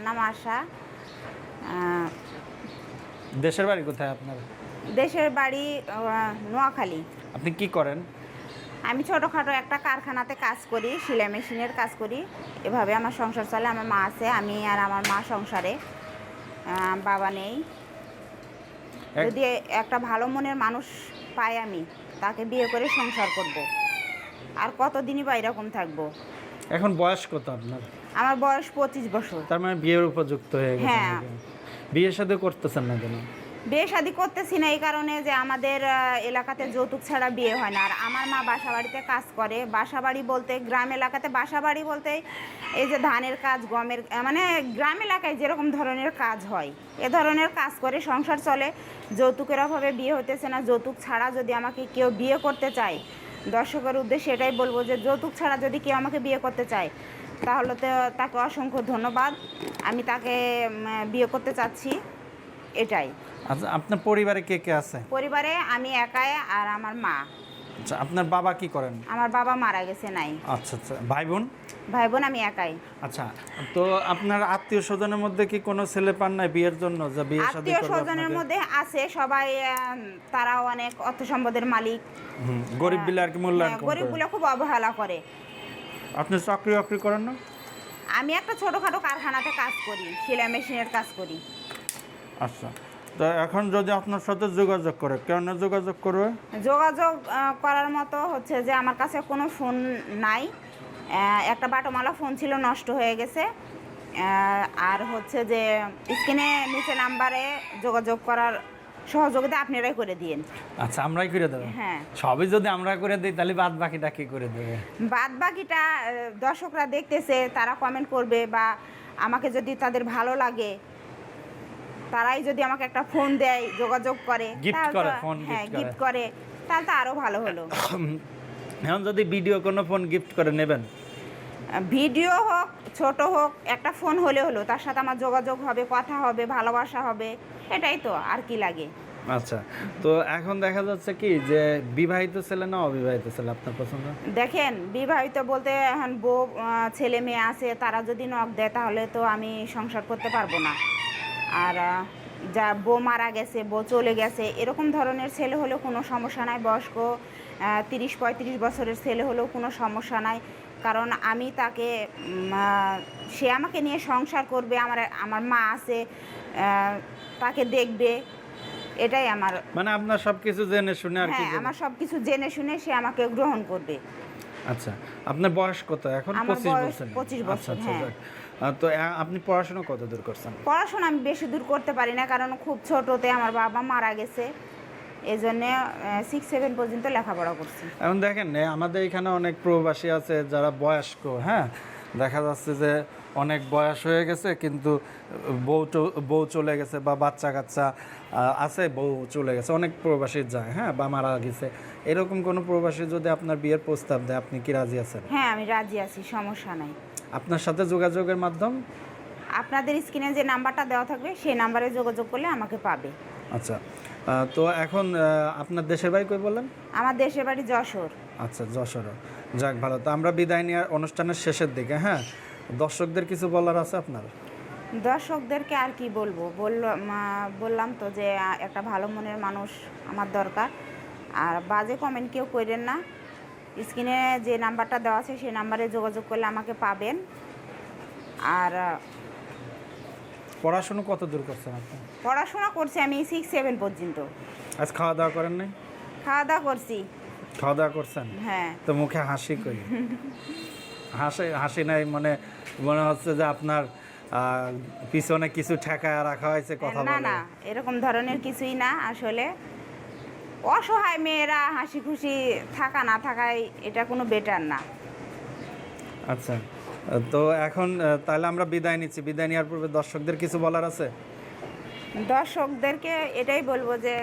আমার নাম আশা। দেশের বাড়ি কোথায় আপনার? দেশের বাড়ি নোয়াখালী। আপনি কি করেন? আমি ছোটোখাটো একটা কারখানাতে কাজ করি সেলাই মেশিনের কাজ করি। এভাবে আমার সংসার চলে আমার মা আছে আমি আর আমার মা সংসারে। বাবা নেই। যদি একটা ভালো মনের মানুষ পাই আমি তাকে বিয়ে করে সংসার করব। আর কতদিনই বা এরকম থাকব? এখন বয়স কত আপনার? আমার বয়স পঁচিশ বছর। তার মানে বিয়ের উপযুক্ত হয়ে গেছে হ্যাঁ। নাকি? বিয়ে সাথে করতেছেন না কেন? বিয়ে শাদি করতেছি না এই কারণে যে আমাদের এলাকাতে যৌতুক ছাড়া বিয়ে হয় না। আর আমার মা বাসা বাড়িতে কাজ করে। বাসা বাড়ি বলতে গ্রাম এলাকাতে বাসা বাড়ি বলতে এই যে ধানের কাজ গমের মানে গ্রাম এলাকায় যেরকম ধরনের কাজ হয় এ ধরনের কাজ করে সংসার চলে। যৌতুকের অভাবে বিয়ে হতেছে না। যৌতুক ছাড়া যদি আমাকে কেউ বিয়ে করতে চায় দর্শকের উদ্দেশ্যে এটাই বলব যে যৌতুক ছাড়া যদি কেউ আমাকে বিয়ে করতে চায় তাহলে তো তাকে অসংখ্য ধন্যবাদ। আমি তাকে বিয়ে করতে চাচ্ছি এটাই। আচ্ছা আপনার পরিবারে কে কে আছে? পরিবারে আমি একাই আর আমার মা। আচ্ছা আপনার বাবা কি করেন? আমার বাবা মারা গেছে নাই। আচ্ছা আচ্ছা ভাই বোন ভাই বোন আমি একাই। আচ্ছা তো আপনার আত্মীয় স্বজনের মধ্যে কি কোনো ছেলে পান নাই বিয়ের জন্য? যা বিয়ে শাদী আত্মীয় স্বজনের মধ্যে আছে সবাই তারাও অনেক অর্থ সম্পদের মালিক গরিব বিলে আর কি মূল্যায়ন করে। গরিবগুলো খুব অবহেলা করে। আপনি চাকরি বাকরি করেন না? আমি একটা ছোটখাটো কারখানাতে কাজ করি সেলাই মেশিনের কাজ করি। আচ্ছা তো এখন যদি আপনার সাথে যোগাযোগ করে কেন যোগাযোগ করবে? যোগাযোগ করার মতো হচ্ছে যে আমার কাছে কোনো ফোন নাই। একটা বাটোমালা ফোন ছিল নষ্ট হয়ে গেছে। আর হচ্ছে যে স্ক্রিনে নিচে নাম্বারে যোগাযোগ করার সহযোগিতা আপনারাই করে দিয়েন। আচ্ছা আমরাই করে দেবো? হ্যাঁ। সবই যদি আমরা করে দিই তাহলে বাদ বাকিটা কি করে দেবে? বাদ বাকিটা দর্শকরা দেখতেছে তারা কমেন্ট করবে বা আমাকে যদি তাদের ভালো লাগে তারাই যদি আমাকে একটা ফোন দেয় যোগাযোগ করে তাহলে করে, phone হ্যাঁ গিফট করে। তাহলে তো আরও ভালো হলো। এখন যদি ভিডিও কোনো ফোন গিফট করে নেবেন? ভিডিও হোক ছোট হোক একটা ফোন হলে হলো তার সাথে আমার যোগাযোগ হবে কথা হবে ভালোবাসা হবে এটাই তো আর কি লাগে। আচ্ছা তো এখন দেখা যাচ্ছে কি যে বিবাহিত ছেলে না অবিবাহিত ছেলে আপনার পছন্দ? দেখেন বিবাহিত বলতে এখন বউ ছেলে মেয়ে আছে তারা যদি নখ দেয় তাহলে তো আমি সংসার করতে পারব না। আর যা বউ মারা গেছে বউ চলে গেছে এরকম ধরনের ছেলে হলেও কোনো সমস্যা নাই। বয়স্ক তিরিশ পঁয়ত্রিশ বছরের ছেলে হলেও কোনো সমস্যা নাই। কারণ আমি তাকে সে আমাকে নিয়ে সংসার করবে আমার আমার মা আছে তাকে দেখবে এটাই আমার মানে আপনার সবকিছু জেনে শুনে আর কি হ্যাঁ আমার সব কিছু জেনে শুনে সে আমাকে গ্রহণ করবে। আচ্ছা আপনার বয়স কত? এখন আমার পঁচিশ বয়স বছর 25 আচ্ছা বছর, আচ্ছা হ্যাঁ। তো আপনি পড়াশোনা কত দূর করছেন? পড়াশোনা আমি বেশি দূর করতে পারি না কারণ খুব ছোটতে আমার বাবা মারা গেছে। এই জন্যে সিক্স সেভেন পর্যন্ত লেখাপড়া করছি। এখন দেখেন আমাদের এখানে অনেক প্রবাসী আছে যারা বয়স্ক হ্যাঁ? দেখা যাচ্ছে যে অনেক বয়স হয়ে গেছে কিন্তু বউ বউ চলে গেছে বা বাচ্চা কাচ্চা আছে বউ চলে গেছে অনেক প্রবাসী যায় হ্যাঁ বা মারা গেছে। এরকম কোনো প্রবাসী যদি আপনার বিয়ের প্রস্তাব দেয় আপনি কি রাজি আছেন? হ্যাঁ আমি রাজি আছি সমস্যা নাই। আপনার সাথে যোগাযোগের মাধ্যম? আপনাদের স্ক্রিনে যে নাম্বারটা দেওয়া থাকবে সেই নাম্বারে যোগাযোগ করলে আমাকে পাবে। আচ্ছা তো এখন আপনার দেশের বাড়ি কই বললেন? আমার দেশের বাড়ি যশোর। আচ্ছা যশোর। যাক ভালো। তো আমরা বিদায় নেওয়ার অনুষ্ঠানের শেষের দিকে হ্যাঁ? দর্শকদের কিছু বলার আছে আপনার? দর্শকদেরকে আর কি বলব? বললাম বললাম তো যে একটা ভালো মনের মানুষ আমার দরকার। আর বাজে কমেন্ট কেউ করেন না। স্ক্রিনে যে নাম্বারটা দেওয়া আছে সেই নাম্বারে যোগাযোগ করলে আমাকে পাবেন। আর পড়াশোনা কত দূর করছেন আপনি? পড়াশোনা করছি আমি সিক্স সেভেন পর্যন্ত। আজ খাওয়া দাওয়া করেন নাই? খাওয়া দাওয়া করছি। খাওয়া দাওয়া করছেন? হ্যাঁ। তো মুখে হাসি করি হাসি হাসি নাই মানে মনে হচ্ছে যে আপনার পিছনে কিছু ঠেকায় রাখা হয়েছে কথা না না এরকম ধরনের কিছুই না আসলে। অসহায় মেয়েরা হাসি খুশি থাকা না থাকায় এটা কোনো বেটার না। আচ্ছা তো এখন তাহলে আমরা বিদায় নিচ্ছি। বিদায় নেওয়ার পূর্বে দর্শকদের কিছু বলার আছে? দর্শকদেরকে এটাই বলব যে